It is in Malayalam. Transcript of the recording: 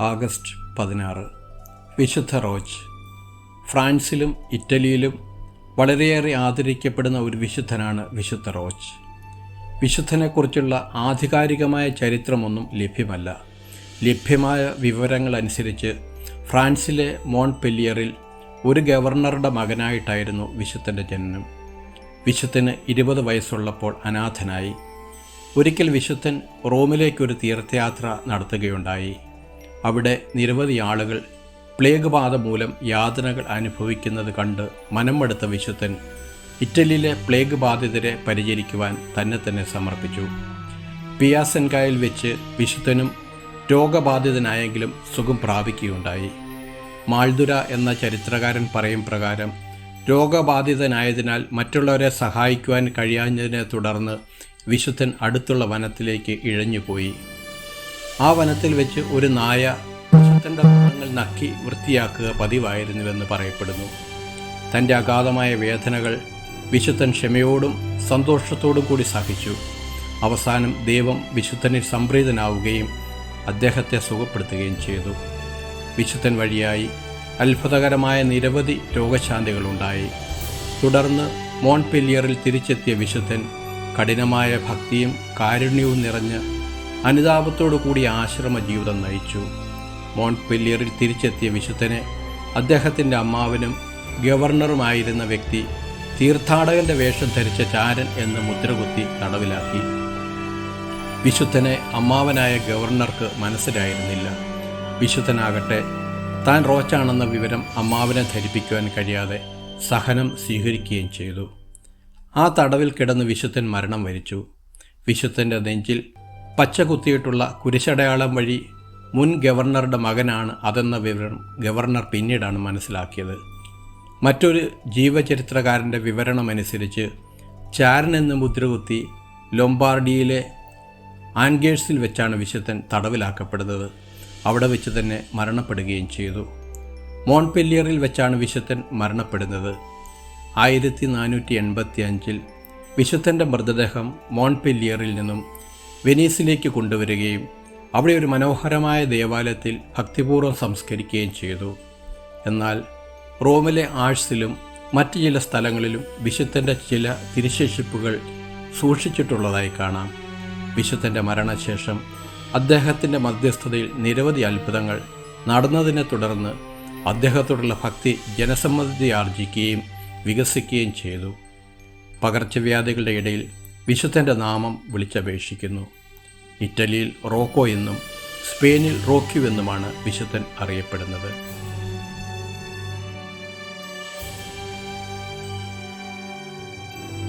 ആഗസ്റ്റ് പതിനാറ്. വിശുദ്ധ റോജ്. ഫ്രാൻസിലും ഇറ്റലിയിലും വളരെയേറെ ആദരിക്കപ്പെടുന്ന ഒരു വിശുദ്ധനാണ് വിശുദ്ധ റോജ്. വിശുദ്ധനെക്കുറിച്ചുള്ള ആധികാരികമായ ചരിത്രമൊന്നും ലഭ്യമല്ല. ലഭ്യമായ വിവരങ്ങളനുസരിച്ച് ഫ്രാൻസിലെ മോൺപെല്ലിയറിൽ ഒരു ഗവർണറുടെ മകനായിട്ടായിരുന്നു വിശുദ്ധന്റെ ജനനം. വിശുദ്ധന് ഇരുപത് വയസ്സുള്ളപ്പോൾ അനാഥനായി. ഒരിക്കൽ വിശുദ്ധൻ റോമിലേക്കൊരു തീർത്ഥയാത്ര നടത്തുകയുണ്ടായി. അവിടെ നിരവധി ആളുകൾ പ്ലേഗ് ബാധ മൂലം യാതനകൾ അനുഭവിക്കുന്നത് കണ്ട് മനമെടുത്ത വിശുദ്ധൻ ഇറ്റലിയിലെ പ്ലേഗ് ബാധിതരെ പരിചരിക്കുവാൻ തന്നെ തന്നെ സമർപ്പിച്ചു. പിയാസൻകായിൽ വെച്ച് വിശുദ്ധനും രോഗബാധിതനായെങ്കിലും സുഖം പ്രാപിക്കുകയുണ്ടായി. മാൾദുര എന്ന ചരിത്രകാരൻ പറയും പ്രകാരം രോഗബാധിതനായതിനാൽ മറ്റുള്ളവരെ സഹായിക്കുവാൻ കഴിയാഞ്ഞതിനെ തുടർന്ന് വിശുദ്ധൻ അടുത്തുള്ള വനത്തിലേക്ക് ഇഴഞ്ഞുപോയി. ആ വനത്തിൽ വെച്ച് ഒരു നായ വിശുദ്ധന്റെ ഭാഗങ്ങൾ നക്കി വൃത്തിയാക്കുക പതിവായിരുന്നുവെന്ന് പറയപ്പെടുന്നു. തന്റെ അഗാധമായ വേദനകൾ വിശുദ്ധൻ ക്ഷമയോടും സന്തോഷത്തോടും കൂടി സഹിച്ചു. അവസാനം ദൈവം വിശുദ്ധനിൽ സംപ്രീതനാവുകയും അദ്ദേഹത്തെ സുഖപ്പെടുത്തുകയും ചെയ്തു. വിശുദ്ധൻ വഴിയായി അത്ഭുതകരമായ നിരവധി രോഗശാന്തികളുണ്ടായി. തുടർന്ന് മോൺപെല്ലിയറിൽ തിരിച്ചെത്തിയ വിശുദ്ധൻ കഠിനമായ ഭക്തിയും കാരുണ്യവും നിറഞ്ഞ് അനുതാപത്തോടു കൂടി ആശ്രമ ജീവിതം നയിച്ചു. മോൺപെല്ലിയറിൽ തിരിച്ചെത്തിയ വിശുദ്ധനെ അദ്ദേഹത്തിന്റെ അമ്മാവനും ഗവർണറുമായിരുന്ന വ്യക്തി തീർത്ഥാടകന്റെ വേഷം ധരിച്ച ചാരൻ എന്ന് മുദ്രകുത്തി തടവിലാക്കി. വിശുദ്ധനെ അമ്മാവനായ ഗവർണർക്ക് മനസ്സിലായിരുന്നില്ല. വിശുദ്ധനാകട്ടെ താൻ റോച്ചാണെന്ന വിവരം അമ്മാവനെ ധരിപ്പിക്കുവാൻ കഴിയാതെ സഹനം സ്വീകരിക്കുകയും ചെയ്തു. ആ തടവിൽ കിടന്ന് വിശുദ്ധൻ മരണം വരിച്ചു. വിശുദ്ധന്റെ നെഞ്ചിൽ പച്ച കുത്തിയിട്ടുള്ള കുരിശടയാളം വഴി മുൻ ഗവർണറുടെ മകനാണ് അതെന്ന വിവരം ഗവർണർ പിന്നീടാണ് മനസ്സിലാക്കിയത്. മറ്റൊരു ജീവചരിത്രകാരന്റെ വിവരണമനുസരിച്ച് ചാരൻ എന്ന് മുദ്രകുത്തി ലൊംബാർഡിയിലെ ആൻഗേഴ്സിൽ വെച്ചാണ് വിശുദ്ധൻ തടവിലാക്കപ്പെടുന്നത്. അവിടെ വെച്ച് തന്നെ മരണപ്പെടുകയും ചെയ്തു. മോൺപെല്ലിയറിൽ വെച്ചാണ് വിശുദ്ധൻ മരണപ്പെടുന്നത്. ആയിരത്തി നാനൂറ്റി എൺപത്തി അഞ്ചിൽ വിശുദ്ധന്റെ മൃതദേഹം മോൺപെല്ലിയറിൽ നിന്നും വെനീസിലേക്ക് കൊണ്ടുവരികയും അവിടെ ഒരു മനോഹരമായ ദേവാലയത്തിൽ ഭക്തിപൂർവം സംസ്കരിക്കുകയും ചെയ്തു. എന്നാൽ റോമിലെ ആഴ്സിലും മറ്റ് ചില സ്ഥലങ്ങളിലും വിശുദ്ധന്റെ ചില തിരുശേഷിപ്പുകൾ സൂക്ഷിച്ചിട്ടുള്ളതായി കാണാം. വിശുദ്ധന്റെ മരണശേഷം അദ്ദേഹത്തിന്റെ മധ്യസ്ഥതയിൽ നിരവധി അത്ഭുതങ്ങൾ നടന്നതിനെ തുടർന്ന് അദ്ദേഹത്തോടുള്ള ഭക്തി ജനസമ്മതി ആർജിക്കുകയും വികസിക്കുകയും ചെയ്തു. പകർച്ചവ്യാധികളുടെ ഇടയിൽ വിശുദ്ധന്റെ നാമം വിളിച്ചപേക്ഷിക്കുന്നു. ഇറ്റലിയിൽ റോക്കോ എന്നും സ്പെയിനിൽ റോക്യു എന്നുമാണ് വിശുദ്ധൻ അറിയപ്പെടുന്നത്.